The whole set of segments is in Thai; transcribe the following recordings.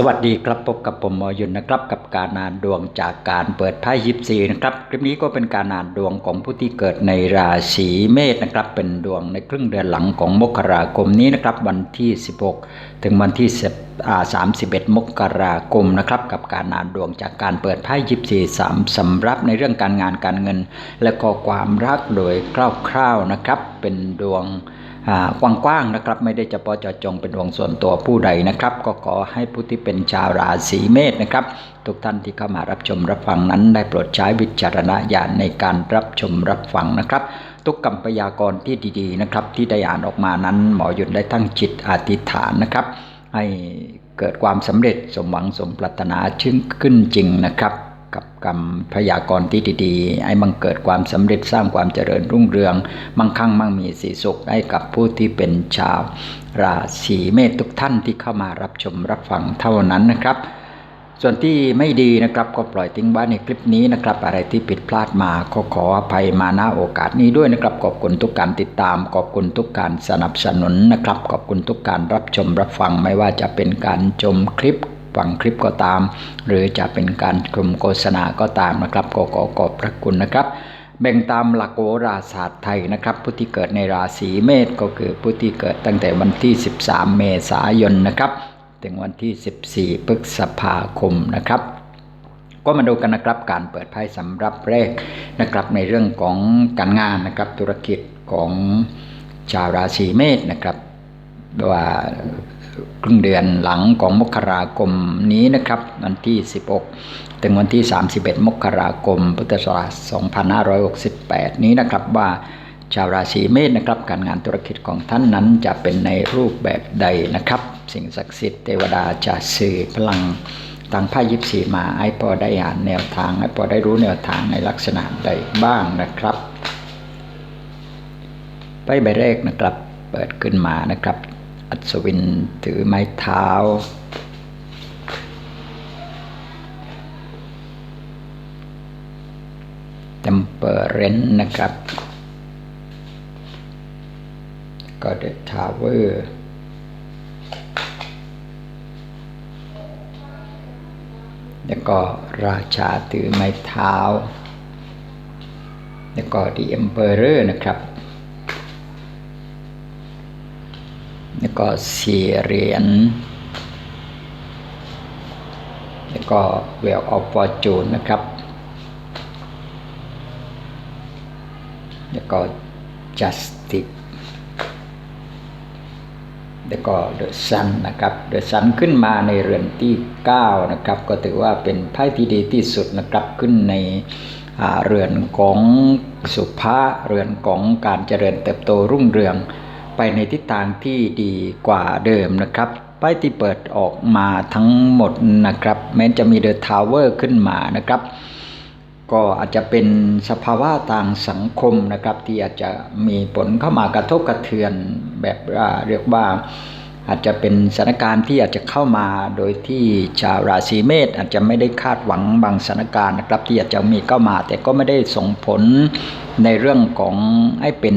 สวัสดีครับพบกับผมมอยุนนะครับ กับการอ่านดวงจากการเปิดไพ่ยิปซีนะครับคลิปนี้ก็เป็นการอ่านดวงของผู้ที่เกิดในราศีเมษนะครับ เป็นดวงในครึ่งเดือนหลังของมกราคมนี้นะครับ วันที่ 16 ถึงวันที่10อา31 มกราคมนะครับ กับการอ่านดวงจากการเปิดไพ่ยิปซีสามสำรับในเรื่องการงานการเงิน และก็ความรักโดยคร่าวๆนะครับ เป็นดวง กว้างๆนะครับไม่ได้เฉพาะเจาะจงเป็นวงส่วนตัวผู้ใดนะครับ ก็ขอให้ผู้ที่เป็นชาวราศีเมษนะครับ ทุกท่านที่เข้ามารับชมรับฟังนั้น ได้โปรดใช้วิจารณญาณในการรับชมรับฟังนะครับ ทุกคำพยากรณ์ที่ดีๆนะครับ ที่ได้อ่านออกมานั้น หมอยุนได้ตั้งจิตอธิษฐานนะครับ ให้เกิดความสำเร็จสมหวังสมปรารถนาชึ่งขึ้นจริงนะครับ กับกรรมพยากรณ์ที่ดีๆให้บังเกิดความสำเร็จสร้างความเจริญรุ่งเรือง มั่งคั่งมั่งมีสีสุขให้กับผู้ที่เป็นชาว ราศีเมษทุกท่านที่เข้ามารับชมรับฟังเท่านั้นนะครับ ส่วนที่ไม่ดีนะครับก็ปล่อยทิ้งไว้ในคลิปนี้นะครับ อะไรที่ผิดพลาดมาก็ขออภัยมาณโอกาสนี้ด้วยนะครับ ขอบคุณทุกการติดตาม ขอบคุณทุกการสนับสนุนนะครับ ขอบคุณทุกการรับชมรับฟังไม่ว่าจะเป็นการชมคลิป ฟังคลิปก็ตาม หรือจะเป็นการชมโฆษณาก็ตามนะครับก็ขอขอบพระคุณนะครับ แบ่งตามหลักโหราศาสตร์ไทยนะครับ ผู้ที่เกิดในราศีเมษก็คือผู้ที่เกิดตั้งแต่วันที่ 13 เมษายนนะครับ ถึงวันที่ 14พฤษภาคมนะครับก็มาดูกันนะครับการเปิดไพ่สำหรับแรกนะครับในเรื่องของการงานนะครับธุรกิจของชาวราศีเมษนะครับว่า ครึ่งเดือนหลังของมกราคมนี้นะครับ วันที่ 16 ถึงวันที่ 31 มกราคม พุทธศักราช 2568 นี้นะครับว่าชาวราศีเมษนะครับ การงานธุรกิจของท่านนั้นจะเป็นในรูปแบบใดนะครับ สิ่งศักดิ์สิทธิ์เทวดาจะสื่อพลังทางไพ่ยิปซีมาให้พอได้อ่านแนวทางให้พอได้รู้แนวทางในลักษณะใดบ้างนะครับไพ่ใบแรกนะครับ เปิดขึ้นมานะครับ อัศวินถือไม้เท้า เต็มเปอร์เรนนะครับ ก็เดทาวเวอร์แล้วก็ราชาถือไม้เท้า แล้วก็ดีเอ็มเบอร์นะครับแล้ว ก็สี่เหรียญแล้วก็เวลออฟฟอร์จูนนะครับ แล้วก็จัสติกแล้วก็เดอะซันนะครับเดอะซันขึ้นมาในเรือนที่ 9 นะครับ ก็ถือว่าเป็นไพ่ที่ดีที่สุดนะครับขึ้นในเรือนของสุภาเรือนของการเจริญเติบโตรุ่งเรือง ไปในทิศทางที่ดีกว่าเดิมนะครับป้ายที่เปิดออกมาทั้งหมดนะครับ แม้จะมีเดอะทาวเวอร์ขึ้นมานะครับ ก็อาจจะเป็นสภาวะทางสังคมนะครับ ที่อาจจะมีผลเข้ามากระทบกระเทือนแบบเรียกว่าอาจจะเป็นสถานการณ์ที่อาจจะเข้ามาโดยที่ชาวราศีเมษอาจจะไม่ได้คาดหวังบางสถานการณ์นะครับ ที่อาจจะมีเข้ามา แต่ก็ไม่ได้ส่งผลในเรื่องของให้เป็น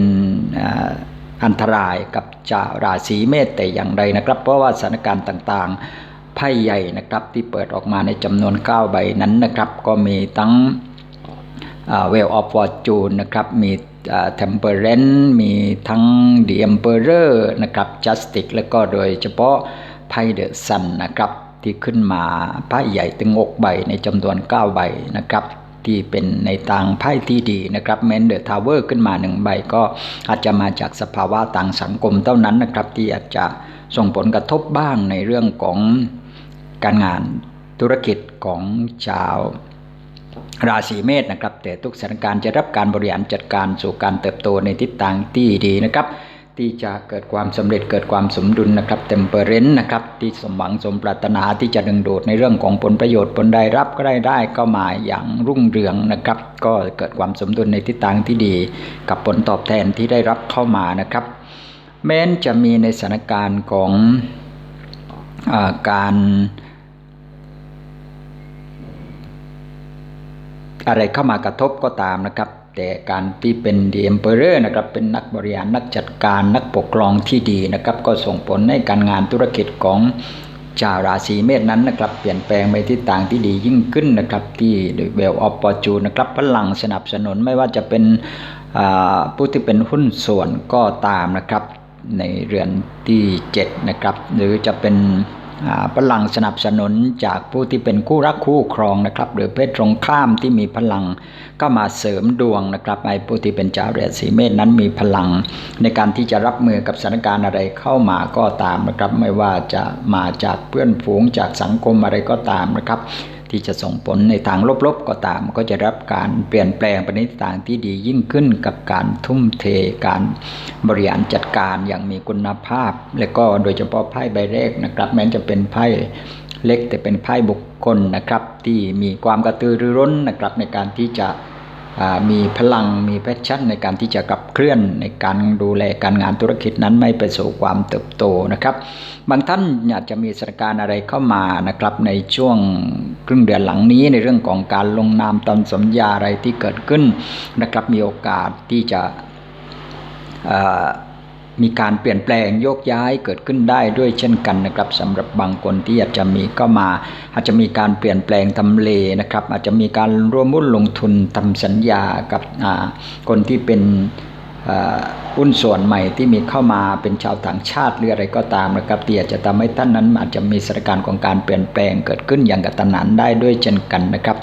อันตรายกับจาวราศีเมษแต่อย่างใดนะครับ เพราะว่าสถานการณ์ต่างๆไพ่ใหญ่นะครับที่เปิดออกมาในจำนวน9ใบนั้นนะครับ ก็มีทั้งเวลออฟฟอร์จูนนะครับมีเทมเปอร์เรนมีทั้งเดีเอ็มเปอร์เรอร์นะครับจัสติกแล้วก็โดยเฉพาะไพ่เดอะซันนะครับที่ขึ้นมาไพ่ใหญ่ถึง6ใบในจำนวน 9 ใบนะครับ ที่เป็นในทางไพ่ที่ดีนะครับแมนเดอร์ทาวเวอร์ขึ้นมาหนึ่งใบก็อาจจะมาจากสภาวะต่างสังคมเท่านั้นนะครับ ที่อาจจะส่งผลกระทบบ้างในเรื่องของการงานธุรกิจของชาวราศีเมษนะครับ แต่ทุกสถานการณ์จะรับการบริหารจัดการสู่การเติบโตในทิศทางที่ดีนะครับ ที่จะเกิดความสำเร็จเกิดความสมดุลนะครับเต็มเปอร์เรนต์นะครับที่สมหวังสมปรารถนาที่จะดึงดูดในเรื่องของผลประโยชน์ผลได้รับก็ได้ได้ก็มาอย่างรุ่งเรืองนะครับ ก็เกิดความสมดุลในทิศทางที่ดี กับผลตอบแทนที่ได้รับเข้ามานะครับ แม้นจะมีในสถานการณ์ของอการอะไรเข้ามากระทบก็ตามนะครับ แต่การที่เป็นดีเอ็มเปอร์นะครับเป็นนักบริหารนักจัดการนักปกครองที่ดีนะครับ ก็ส่งผลในการงานธุรกิจของชาวราศีเมษนั้นนะครับเปลี่ยนแปลงไปทิศทางที่ดียิ่งขึ้นนะครับที่เวลออปปอจูนะครับพลังสนับสนุนไม่ว่าจะเป็นผู้ที่เป็นหุ้นส่วนก็ตามนะครับในเรือนที่ 7 นะครับ หรือจะเป็น พลังสนับสนุนจากผู้ที่เป็นคู่รักคู่ครองนะครับ หรือเพศตรงข้ามที่มีพลังก็มาเสริมดวงนะครับไอ้ผู้ที่เป็นจาวเรศศีเมษนั้นมีพลัง ในการที่จะรับมือกับสถานการณ์อะไรเข้ามาก็ตามนะครับ ไม่ว่าจะมาจากเพื่อนฝูงจากสังคมอะไรก็ตามนะครับ ที่จะส่งผลในทางลบๆก็ตาม ก็จะรับการเปลี่ยนแปลงไปในทางที่ดียิ่งขึ้นกับการทุ่มเทการบริหารจัดการอย่างมีคุณภาพ และก็โดยเฉพาะไพ่ใบแรกนะครับ แม้จะเป็นไพ่เล็กแต่เป็นไพ่บุคคลนะครับ ที่มีความกระตือรือร้นนะครับในการที่จะ มีพลังมีแพชชั่นในการที่จะกลับเคลื่อนในการดูแลการงานธุรกิจนั้นไม่ไปสู่ความเติบโตนะครับ บางท่านอาจจะมีสถานการณ์อะไรเข้ามานะครับในช่วงครึ่งเดือนหลังนี้ในเรื่องของการลงนามตามสัญญาอะไรที่เกิดขึ้นนะครับมีโอกาสที่จะ มีการเปลี่ยนแปลงโยกย้ายเกิดขึ้นได้ด้วยเช่นกันนะครับสำหรับบางคนที่อยากจะมีก็มา อาจจะมีการเปลี่ยนแปลงทำเลนะครับ อาจจะมีการร่วมมุ่นลงทุนทำสัญญากับคนที่เป็น หุ้นส่วนใหม่ที่มีเข้ามาเป็นชาวต่างชาติหรืออะไรก็ตามนะครับเตียจะทำให้ท่านนั้นอาจจะมีสถานการณ์ของการเปลี่ยนแปลงเกิดขึ้นอย่างกระตันหันได้ด้วยเช่นกันนะครับ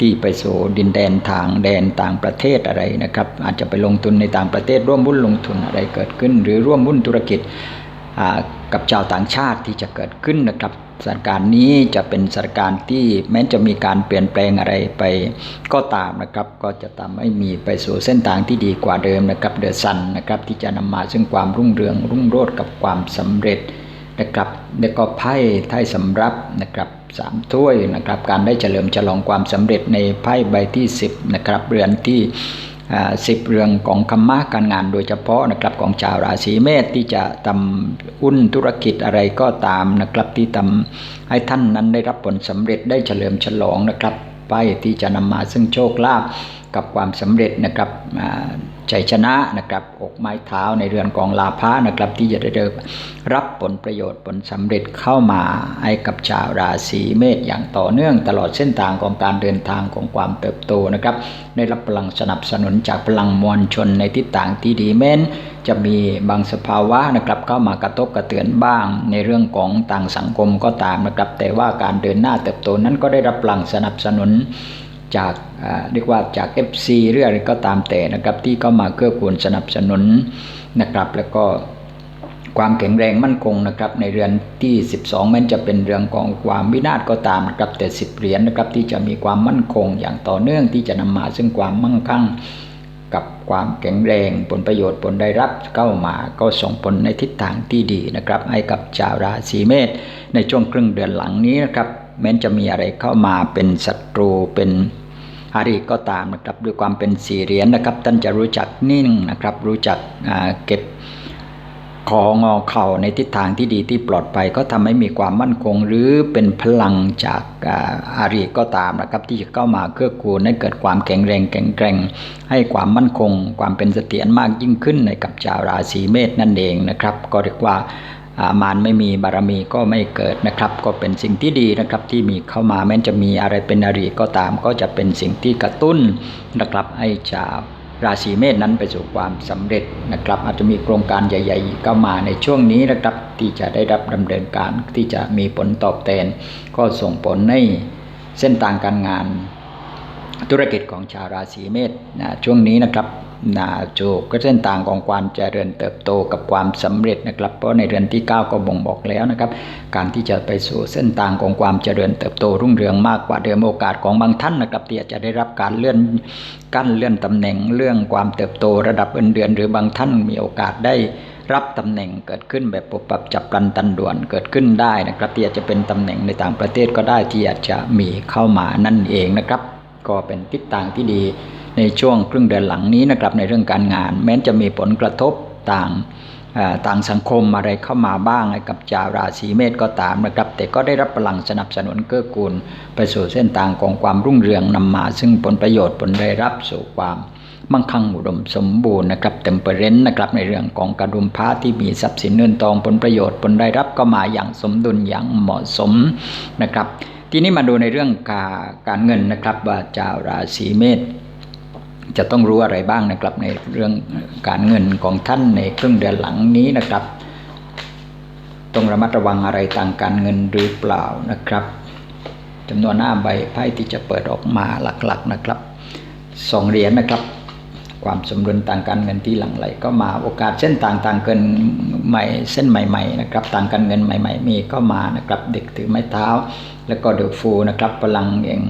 ที่ไปสู่ดินแดนทางแดนต่างประเทศอะไรนะครับ อาจจะไปลงทุนในต่างประเทศร่วมหุ้นลงทุนอะไรเกิดขึ้น หรือร่วมหุ้นธุรกิจ กับชาวต่างชาติที่จะเกิดขึ้นนะครับสถานการณ์นี้จะเป็นสถานการณ์ที่แม้จะมีการเปลี่ยนแปลงอะไรไปก็ตามนะครับ ก็จะทำให้มีไปสู่เส้นทางที่ดีกว่าเดิมนะครับเดอะซันนะครับที่จะนำมาซึ่งความรุ่งเรืองรุ่งโรจน์กับความสำเร็จนะครับแล้วก็ไพ่ไท่สำรับนะครับสามถ้วยนะครับการได้เฉลิมฉลองความสำเร็จในไพ่ใบที่ 10นะครับเรือนที่ สิบเรื่องของคำมะการงานโดยเฉพาะนะครับของชาวราศีเมษที่จะทำอุ้นธุรกิจอะไรก็ตามนะครับที่ทำให้ท่านนั้นได้รับผลสำเร็จได้เฉลิมฉลองนะครับไปที่จะนำมาซึ่งโชคลาภกับความสำเร็จนะครับ ชัยชนะนะครับอกไม้เท้าในเรือนของลาภะนะครับที่จะได้รับผลประโยชน์ผลสำเร็จเข้ามาให้กับชาวราศีเมษอย่างต่อเนื่องตลอดเส้นทางของการเดินทางของความเติบโตนะครับได้รับพลังสนับสนุนจากพลังมวลชนในทิศทางที่ดีเม้นจะมีบางสภาวะนะครับเข้ามากระทบกระเตือนบ้างในเรื่องของต่างสังคมก็ตามนะครับ แต่ว่าการเดินหน้าเติบโตนั้นก็ได้รับพลังสนับสนุน จากเรียกว่าจาก FC เรื่องอะไรก็ตามแต่นะครับที่เข้ามาเกื้อกูลสนับสนุนนะครับ แล้วก็ความแข็งแรงมั่นคงนะครับในเรือนที่ 12แม้จะเป็นเรื่องของความวินาศก็ตามนะครับแต่ 10 เหรียญนะครับที่จะมีความมั่นคงอย่างต่อเนื่องที่จะนำมาซึ่งความมั่งคั่งกับความแข็งแรงผลประโยชน์ผลได้รับเข้ามาก็ส่งผลในทิศทางที่ดีนะครับให้กับชาวราศีเมษในช่วงครึ่งเดือนหลังนี้นะครับแม้จะมีอะไรเข้ามาเป็นศัตรูเป็น อาริก็ตามนะครับด้วยความเป็นสี่เหรียญนะครับ ท่านจะรู้จักนิ่งนะครับ รู้จักเก็บของอเข่าในทิศทางที่ดีที่ปลอดภัยก็ทำให้มีความมั่นคง หรือเป็นพลังจากอาริก็ตามนะครับ ที่จะเข้ามาเกื้อกูลให้เกิดความแข็งแรงแข็งแกร่ง ให้ความมั่นคง ความเป็นเสถียรมากยิ่งขึ้นในกับชาวราศีเมษนั่นเองนะครับ ก็เรียกว่า มารไม่มีบารมีก็ไม่เกิดนะครับ ก็เป็นสิ่งที่ดีนะครับที่มีเข้ามาแม้จะมีอะไรเป็นอริก็ตาม ก็จะเป็นสิ่งที่กระตุ้นนะครับให้ชาวราศีเมษนั้นไปสู่ความสำเร็จนะครับ อาจจะมีโครงการใหญ่ๆเข้ามาในช่วงนี้นะครับ ที่จะได้รับดำเนินการที่จะมีผลตอบแทน ก็ส่งผลให้เส้นทางการงานธุรกิจของชาวราศีเมษนะช่วงนี้นะครับ นาโจก็เส้นต่างของความเจริญเติบโตกับความสำเร็จนะครับ เพราะในเดือนที่ 9 ก็บ่งบอกแล้วนะครับ การที่จะไปสู่เส้นทางของความเจริญเติบโตรุ่งเรืองมากกว่าเดิมโอกาสของบางท่านนะครับที่อาจจะได้รับการเลื่อนกั้นเลื่อนตำแหน่งเรื่องความเติบโตระดับเงินเดือน หรือบางท่านมีโอกาสได้รับตำแหน่งเกิดขึ้นแบบปบปับจับปลันตันด่วนเกิดขึ้นได้นะครับที่อาจจะเป็นตำแหน่งในต่างประเทศก็ได้ที่อาจจะมีเข้ามานั่นเองนะครับ ก็เป็นทิศทางที่ดี ในช่วงครึ่งเดือนหลังนี้นะครับในเรื่องการงาน แม้จะมีผลกระทบต่างต่างสังคมอะไรเข้ามาบ้างกับจาราศีเมษก็ตามนะครับ แต่ก็ได้รับพลังสนับสนุนเกื้อกูล ไปสู่เส้นทางของความรุ่งเรืองนำมา ซึ่งผลประโยชน์ผลได้รับสู่ความมั่งคั่งอุดมสมบูรณ์นะครับเต็มเปอร์เรนต์นะครับในเรื่องของกระดุมพ้าที่มีทรัพย์สินเงินทองผลประโยชน์ผลได้รับก็มาอย่างสมดุลอย่างเหมาะสมนะครับ ทีนี้มาดูในเรื่องการการเงินนะครับว่าชาวราศีเมษ จะต้องรู้อะไรบ้างนะครับ ในเรื่องการเงินของท่านในครึ่งเดือนหลังนี้นะครับ ต้องระมัดระวังอะไรต่างการเงินหรือเปล่านะครับจำนวนหน้าใบไพ่ที่จะเปิดออกมาหลักๆนะครับสองเหรียญนะครับ ความสมดุลต่างการเงินที่หลั่งไหลก็มาโอกาสเส้นต่างต่างเกินใหม่เส้นใหม่ๆนะครับ ต่างการเงินใหม่ ๆ มีก็มานะครับ เด็กถือไม้เท้า แล้วก็เดอฟูนะครับพลังเอง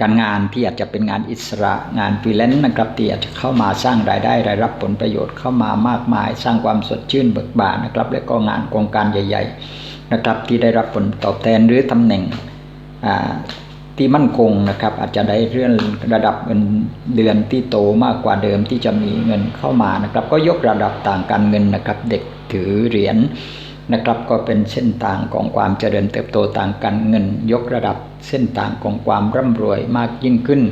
การงานที่อาจจะเป็นงานอิสระงานฟรีแลนซ์นะครับที่อาจจะเข้ามาสร้างรายได้รายรับผลประโยชน์เข้ามามากมาย สร้างความสดชื่นเบิกบานนะครับ และก็งานโครงการใหญ่ ๆนะครับ ที่ได้รับผลตอบแทนหรือตำแหน่งที่มั่นคงนะครับ อาจจะได้เรื่องระดับเงินเดือนที่โตมากกว่าเดิมที่จะมีเงินเข้ามานะครับ ก็ยกระดับต่างการเงินนะครับ เด็กถือเหรียญ นะครับก็เป็นเส้นทางของความเจริญเติบโตต่างกันเงิน ยกระดับเส้นทางของความร่ำรวยมากยิ่งขึ้น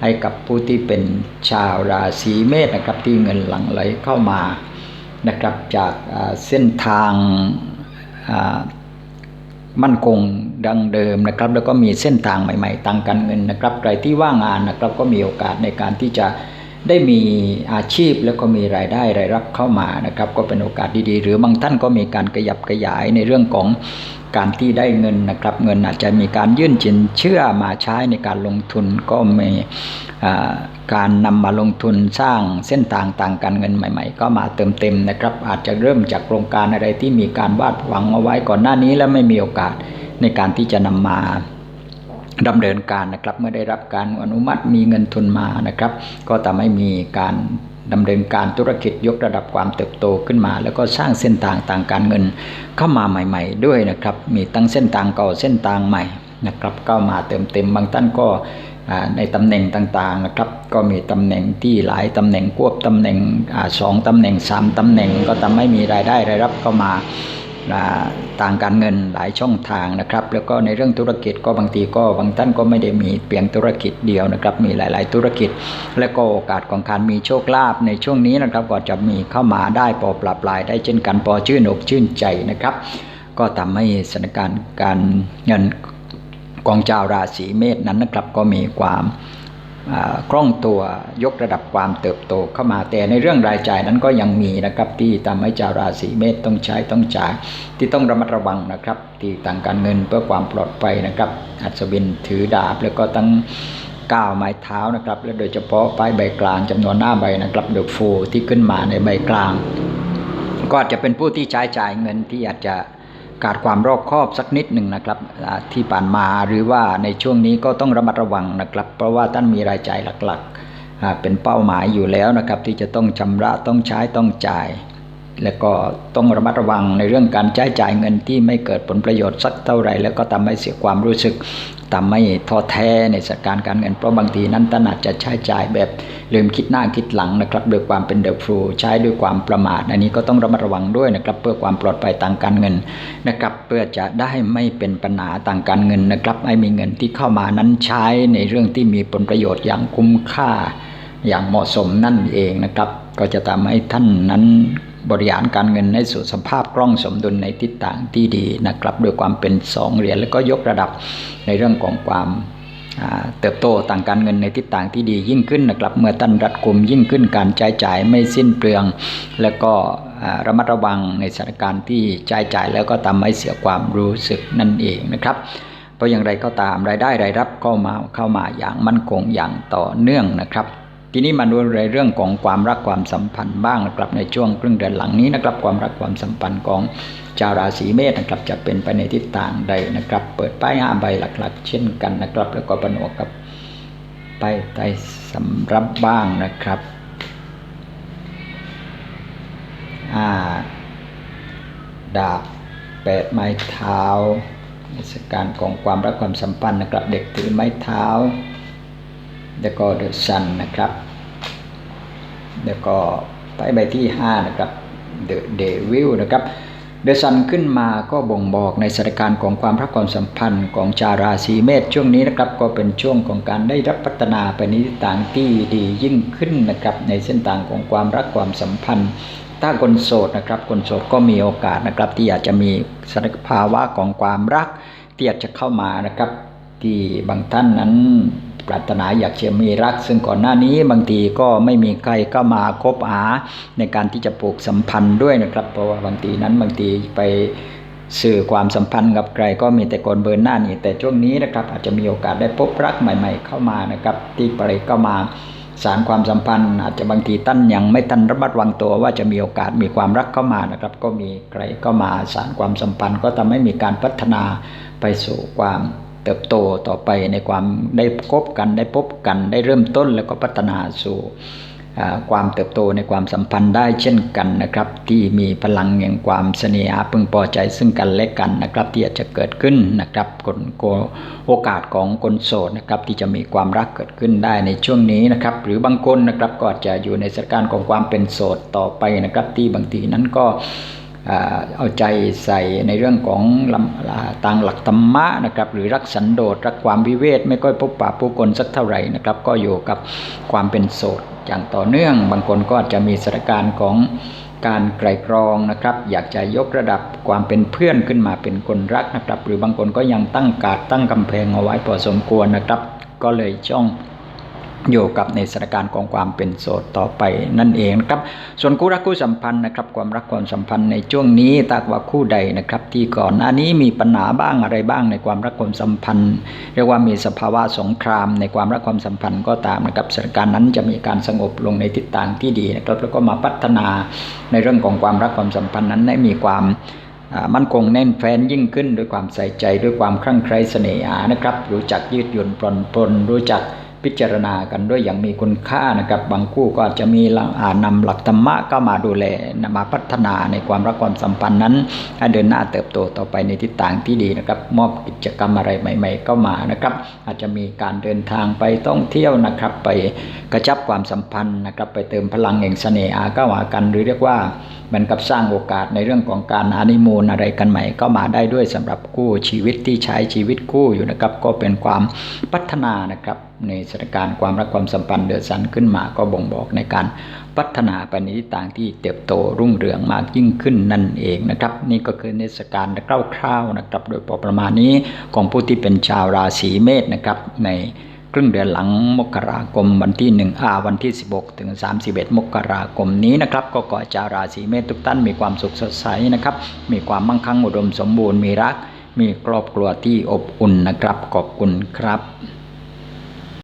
ให้กับผู้ที่เป็นชาวราศีเมษนะครับที่เงินหลั่งไหลเข้ามานะครับจากเส้นทางมั่นคงดังเดิมนะครับ แล้วก็มีเส้นทางใหม่ ๆ ต่างกันเงินนะครับใครที่ว่างงานนะครับก็มีโอกาสในการที่จะ ได้มีอาชีพแล้วก็มีรายได้รายรับเข้ามานะครับ ก็เป็นโอกาสดีๆ หรือบางท่านก็มีการขยับขยายในเรื่องของการที่ได้เงินนะครับ เงินอาจจะมีการยื่นจินเชื่อมาใช้ในการลงทุนก็มีการนำมาลงทุนสร้างเส้นทางต่างการเงินใหม่ ๆ ก็มาเติมเต็มนะครับ อาจจะเริ่มจากโครงการอะไรที่มีการวาดหวังเอาไว้ก่อนหน้านี้ แล้วไม่มีโอกาสในการที่จะนำมา ดำเนินการนะครับ เมื่อได้รับการอนุมัติมีเงินทุนมานะครับ ก็ทำให้มีการดำเนินการธุรกิจยกระดับความเติบโตขึ้นมา แล้วก็สร้างเส้นทางต่างการเงินเข้ามาใหม่ ๆ ด้วยนะครับ มีตั้งเส้นทางเก่าเส้นทางใหม่นะครับก็มาเติมเต็มบางท่านก็ในตำแหน่งต่างๆนะครับ ก็มีตำแหน่งที่หลายตำแหน่งควบตำแหน่งสองตำแหน่งสามตำแหน่งก็ทำให้มีรายได้รายรับเข้ามา ต่างการเงินหลายช่องทางนะครับ แล้วก็ในเรื่องธุรกิจก็บางทีก็บางท่านก็ไม่ได้มีเพียงธุรกิจเดียวนะครับ มีหลาย ๆ ธุรกิจ และก็โอกาสของการมีโชคลาภในช่วงนี้นะครับก็จะมีเข้ามาได้พอปรับปลายได้เช่นกันพอชื่นอกชื่นใจนะครับ ก็ทำให้สถานการณ์การเงินกองเจ้าราศีเมษนั้นนะครับก็มีความ คล่องตัวยกระดับความเติบโตเข้ามาแต่ในเรื่องรายจ่ายนั้นก็ยังมีนะครับที่ทำให้ชาวราศีเมษต้องใช้ต้องจ่ายที่ต้องระมัดระวังนะครับ ที่ต่างการเงินเพื่อความปลอดภัยนะครับ อัศวินถือดาบแล้วก็ตั้งก้าวไม้เท้านะครับ และโดยเฉพาะป้ายใบกลางจำนวนหน้าใบนะครับเดอะโฟที่ขึ้นมาในใบกลาง ก็อาจจะเป็นผู้ที่ใช้จ่ายเงินที่อาจจะ ขาดความรอบคอบสักนิดหนึ่งนะครับที่ผ่านมาหรือว่าในช่วงนี้ก็ต้องระมัดระวังนะครับ เพราะว่าท่านมีรายจ่ายหลักๆเป็นเป้าหมายอยู่แล้วนะครับ ที่จะต้องชำระต้องใช้ต้องจ่าย และก็ต้องระมัดระวังในเรื่องการใช้จ่ายเงินที่ไม่เกิดผลประโยชน์สักเท่าไหร่ แล้วก็ทำให้เสียความรู้สึก ทำให้ท้อแท้ในสถานการณ์การเงินเพราะบางทีนั้นท่านอาจจะใช้จ่ายแบบลืมคิดหน้าคิดหลังนะครับโดยความเป็นเดอะฟลูใช้ด้วยความประมาท อันนี้ก็ต้องระมัดระวังด้วยนะครับเพื่อความปลอดภัยทางการเงินนะครับเพื่อจะได้ไม่เป็นปัญหาทางการเงินนะครับให้มีเงินที่เข้ามานั้นใช้ในเรื่องที่มีผลประโยชน์อย่างคุ้มค่า อย่างเหมาะสมนั่นเองนะครับ ก็จะทำให้ท่านนั้น บริหารการเงินให้สู่สภาพกล้องสมดุลในทิศทางที่ดีนะครับด้วยความเป็นสองเหรียญแล้วก็ยกระดับในเรื่องของความเติบโตต่างการเงินในทิศทางที่ดียิ่งขึ้นนะครับเมื่อท่านรัดกุมยิ่งขึ้นการใช้จ่ายไม่สิ้นเปลือง แล้วก็ระมัดระวังในสถานการณ์ที่ใช้จ่ายแล้วก็ทำให้เสียความรู้สึกนั่นเองนะครับเพราะอย่างไรก็ตามรายได้รายรับก็มาเข้ามาอย่างมั่นคงอย่างต่อเนื่องนะครับ ทีนี้มาดูในเรื่องของความรักความสัมพันธ์บ้างนะครับในช่วงครึ่งเดือนหลังนี้นะครับความรักความสัมพันธ์ของชาวราศีเมษนะครับจะเป็นไปในทิศทางใดนะครับ เปิดป้ายห้าใบหลักๆ เช่นกันนะครับ แล้วก็ประนวกกับป้ายใต้สำรับบ้างนะครับอ่าดาบแปดไม้เท้าในสการของความรักความสัมพันธ์นะครับ เด็กถือไม้เท้า แล้วก็เดอะซันนะครับ แล้วก็ไปใบที่ 5 นะครับเดอะเดวิลนะครับเดซันขึ้นมาก็บ่งบอกในสถานการณ์ของความรักความสัมพันธ์ของชาวราศีเมษช่วงนี้นะครับ ก็เป็นช่วงของการได้รับพัฒนาไปในทิศทางที่ดียิ่งขึ้นนะครับ ในเส้นทางของความรักความสัมพันธ์ ถ้าคนโสดนะครับ คนโสดก็มีโอกาสนะครับ ที่อยากจะมีสถภาวะของความรักที่อยากจะเข้ามานะครับ ที่บางท่านนั้น ปรารถนาอยากจะมีรัก ซึ่งก่อนหน้านี้บางทีก็ไม่มีใครก็มาคบหาในการที่จะปลูกสัมพันธ์ด้วยนะครับ เพราะว่าบางทีนั้นบางทีไปสื่อความสัมพันธ์กับใครก็มีแต่คนเบิร์หน้านี่แต่ช่วงนี้นะครับ อาจจะมีโอกาสได้พบรักใหม่ ๆ เข้ามานะครับ ที่ไปก็มาสารความสัมพันธ์ อาจจะบางทีตั้นยังไม่ทันระมัดระวังตัวว่าจะมีโอกาสมีความรักเข้ามานะครับ ก็มีใครก็มาสารความสัมพันธ์ ก็ทำให้มีการพัฒนาไปสู่ความ เติบโตต่อไปในความได้คบกันได้พบกันได้เริ่มต้นแล้วก็พัฒนาสู่ความเติบโตในความสัมพันธ์ได้เช่นกันนะครับ ที่มีพลังแห่งความเสน่หาพึงพอใจซึ่งกันและกันนะครับ ที่อาจจะเกิดขึ้นนะครับคนโกโอกาสของคนโสดนะครับ ที่จะมีความรักเกิดขึ้นได้ในช่วงนี้นะครับ หรือบางคนนะครับก็อาจจะอยู่ในสถานการณ์ของความเป็นโสดต่อไปนะครับ ที่บางทีนั้นก็ เอาใจใส่ในเรื่องของลำอ่างหลักธรรมะนะครับหรือรักสันโดษรักความวิเวกไม่ค่อยพบปะผู้คนสักเท่าไหร่นะครับก็อยู่กับความเป็นโสดอย่างต่อเนื่อง บางคนก็อาจจะมีสถานการณ์ของการไกลกรองนะครับ อยากจะยกระดับความเป็นเพื่อนขึ้นมาเป็นคนรักนะครับ หรือบางคนก็ยังตั้งกาดตั้งกำแพงเอาไว้พอสมควรนะครับ ก็เลยช่อง อยู่กับในสถานการณ์ของความเป็นโสดต่อไปนั่นเองนะครับ ส่วนคู่รักคู่สัมพันธ์นะครับ ความรักความสัมพันธ์ในช่วงนี้ตากว่าคู่ใดนะครับ ที่ก่อนหน้านี้มีปัญหาบ้างอะไรบ้างในความรักความสัมพันธ์ เรียกว่ามีสภาวะสงคราม ในความรักความสัมพันธ์ก็ตามนะครับสถานการณ์นั้นจะมีการสงบลงในทิศทางที่ดีนะครับ แล้วก็มาพัฒนาในเรื่องของความรักความสัมพันธ์นั้นให้มีความมั่นคงแน่นแฟ้นยิ่งขึ้นด้วยความใส่ใจด้วยความคลั่งไคล้เสน่หานะครับ รู้จักยืดหยุ่นปลนปลนรู้จัก พิจารณากันด้วยอย่างมีคุณค่านะครับ บางคู่ก็อาจจะมีหลักอ่านำหลักธรรมะก็มาดูแลนมาพัฒนาในความรักความสัมพันธ์นั้นให้เดินหน้าเติบโตต่อไปในทิศทางที่ดีนะครับ มอบกิจกรรมอะไรใหม่ ๆ ก็มานะครับ อาจจะมีการเดินทางไปท่องเที่ยวนะครับ ไปกระชับความสัมพันธ์นะครับ ไปเติมพลังแห่งเสน่หาก็หากัน หรือเรียกว่าเหมือนกับสร้างโอกาสในเรื่องของการอานิมูลอะไรกันใหม่ ก็มาได้ด้วยสำหรับคู่ชีวิตที่ใช้ชีวิตคู่อยู่นะครับ ก็เป็นความพัฒนานะครับ ในสถานการณ์ความรักความสัมพันธ์เดือดสันขึ้นมาก็บ่งบอกในการพัฒนาไปในทิศทางที่เติบโตรุ่งเรืองมากยิ่งขึ้นนั่นเองนะครับ นี่ก็คือเทศกาลคร่าวๆนะครับ โดยประมาณนี้ของผู้ที่เป็นชาวราศีเมษนะครับในครึ่งเดือนหลังมกราคมวันที่1อาวันที่ 16 ถึง 31 มกราคมนี้นะครับก็ขอชาวราศีเมษทุกท่านมีความสุขสดใสนะครับ มีความมั่งคั่งอุดมสมบูรณ์มีรัก มีครอบครัวที่อบอุ่นนะครับขอบคุณครับ